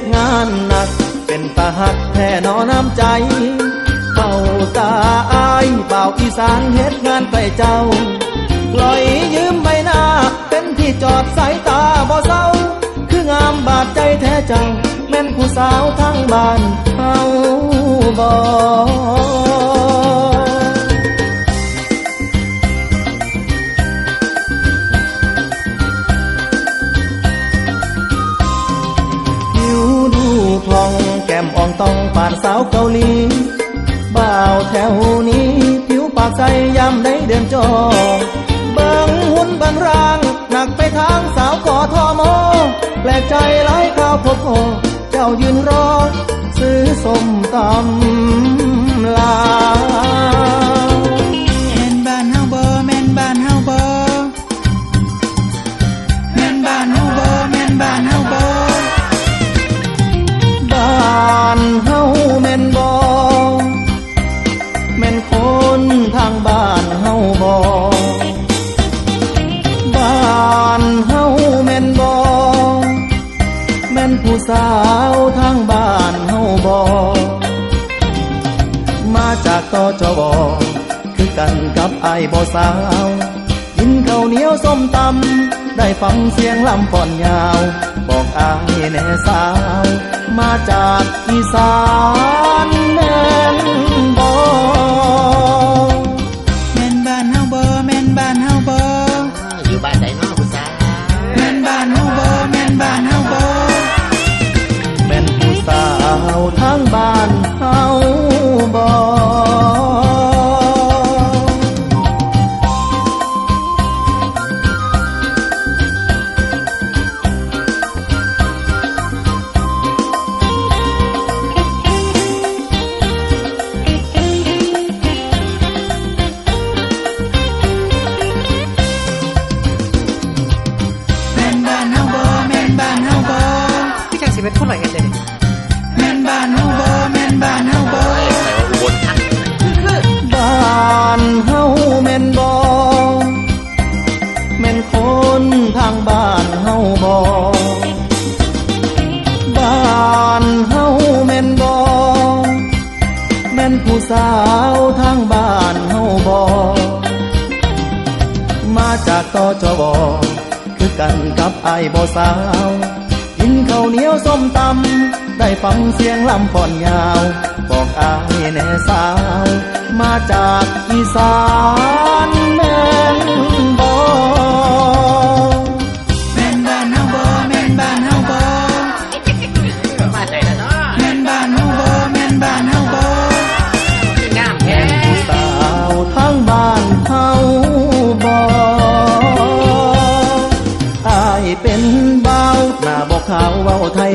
ตงานหนัก เป็นตาหักแท่นอน้ำใจเฝ้าตาอายเป่าอีสานเฮ็ดงานไปเจ้า ปล่อยยืมใบหน้า เป็นที่จอดสายตาบ่เศร้า คืองามบาดใจแท้เจ้า แม่นผู้สาวทั้งบ้านเฮาบ่ นี้ ผิวปากใสยามได้เดินจอบางหุ่นบางร่าง หนักไปทางสาวกอทอมอแปลกใจหลายข้าวพบโอเจ้ายืนรอ ซื้อสมตำลา สาวทางบ้านเฮาบอมาจากตจบคือกันกับไอ้บ่สาว กินข้าวเหนียวส้มตำได้ฟังเสียงลำป่อนยาว บอกอายแน่สาว มาจากอีสาน คือกันกับไอ้บ่สาว กินข้าวเหนียวส้มตำ ได้ฟังเสียงลำก่อนยาว บอกอายแน่สาว มาจากอีสาน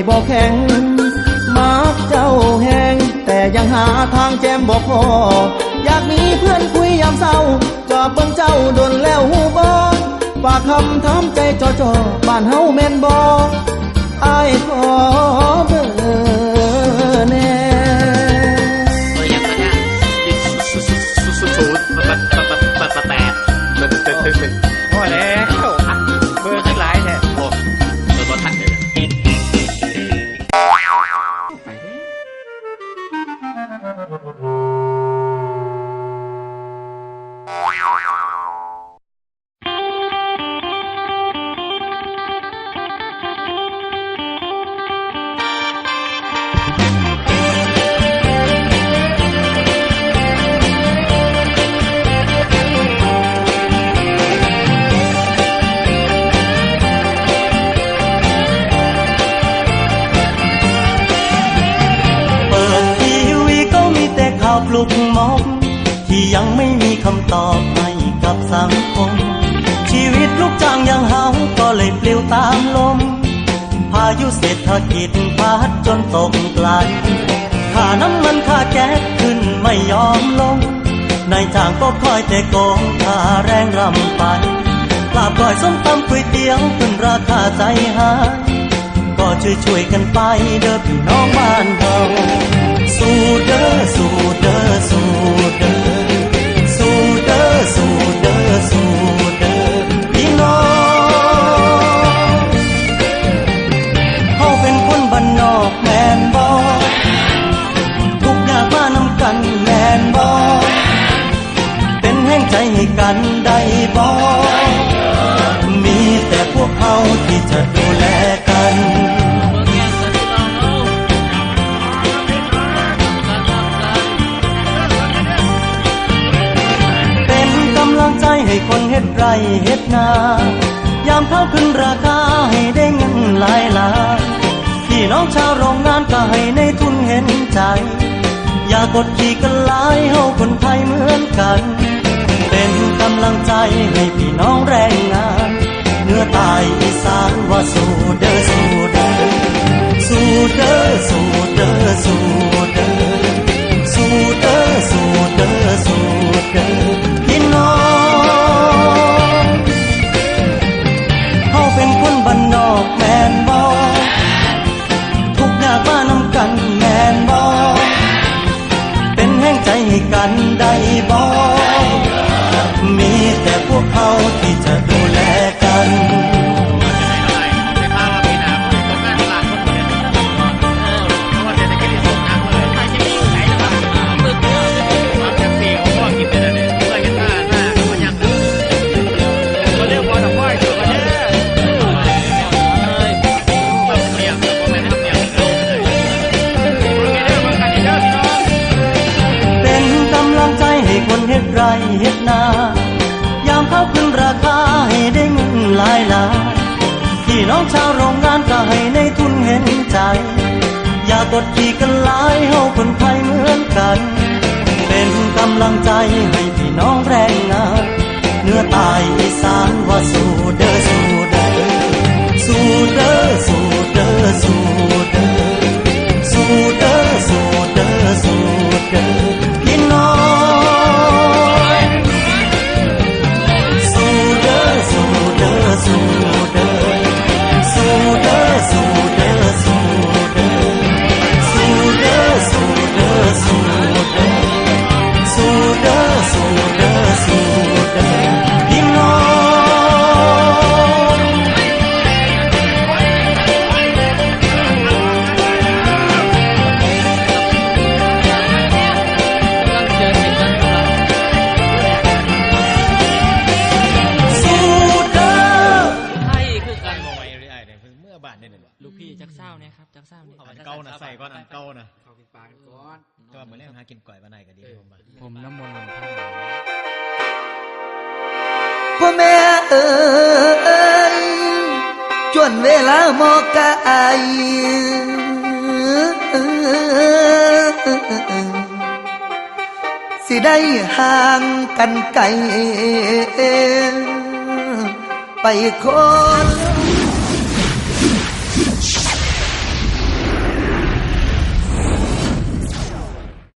บอกแข็งมักเจ้าแหงแต่ยังหาทางแจมบอกพอ อยากมีเพื่อนคุยยามเศร้า จอบเบิ่งเจ้าโดนแล้วหูบอฝากคำถามใจจอจอบ้านเฮาแม่นบออายขอ Oh, ลูกจ้างอย่างเฮาก็เลยปลิวตามลม พายุเศรษฐกิจพัดจนตกไกลค่าน้ำมันค่าแก๊สขึ้นไม่ยอมลง นายจ้างก็คอยแต่โกงค่าแรงรำไปลาบก้อยส้มตำก๋วยเตี๋ยวขึ้นราคาใจหาย ก็ช่วยช่วยๆกันไปเด้อพี่น้องบ้านเราสู้เด้อสู้ กันได้บอมีแต่พวกเขาที่จะดูแลกันเป็นกำลังใจให้คนเฮ็ดไรเฮ็ดนายามเขาขึ้นราคาให้ได้เงินหลายล้านพี่น้องชาวโรงงานก็ให้ในทุนเห็นใจ อย่ากดขี่กันหลายเฮาคนไทยเหมือนกัน เป็นกำลังใจให้พี่น้องแรงงานเนื้อตายอีสานว่าสู้เด้อสู้เด้อสู้เด้อสู้เด้อสู้เด้อสู้เด้อสู้เด้อสู้เด้อพี่น้องเขาเป็นคนบ้านนอกแมนบ ให้ในทุนเห็นใจ อย่ากดขี่กันหลายเฮาคนไทยเหมือนกันเป็น กพี่จักเศร้าเนี่ยครับจักเศร้าเนี่ยอันเก่านะใส่ก้อนอันเก่านะเขากินปลาก่อนก็เหมือนเล่นหากินก่อยบ้านไหนก็ดีผมบ้าผมน้ำมนต์หลวงพ่อพ่อแม่เอ๋ยจวนเวลาหมอกกายสิได้ห่างกันไกลไปคน